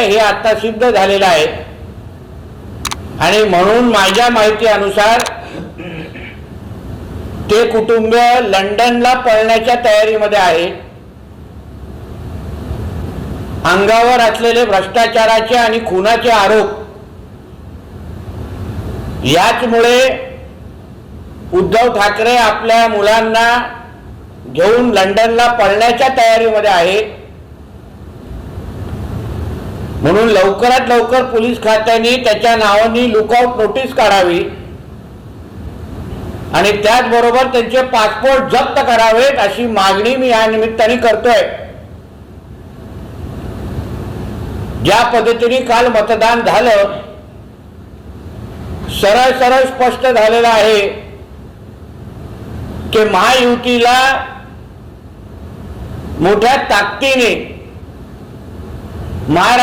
हे आता सिद्ध झालेलं आहे. आणि म्हणून माझ्या माहिती अनुसार ते कुटुंब लंडनला पळण्याच्या तयारीमध्ये आहे. अंगावर असलेले भ्रष्टाचाराचे आणि खुनाचे आरोप. याचमुळे उद्धव ठाकरे आपल्या मुलांना घेऊन लंडनला पळण्याच्या तयारीमध्ये आहे म्हणून लवकरात लवकर पोलीस खात्याने त्याच्या नावाने लुकआउट नोटीस काढावी. आणि त्याचबरोबर त्यांचे पासपोर्ट जप्त करावेत अशी मागणी मी या निमित्ताने करतोय. ज्या पद्धतीने काल मतदान झालं सरळ सरळ स्पष्ट झालेलं आहे की महायुतीला मोठ्या ताकदीने महाराष्ट्र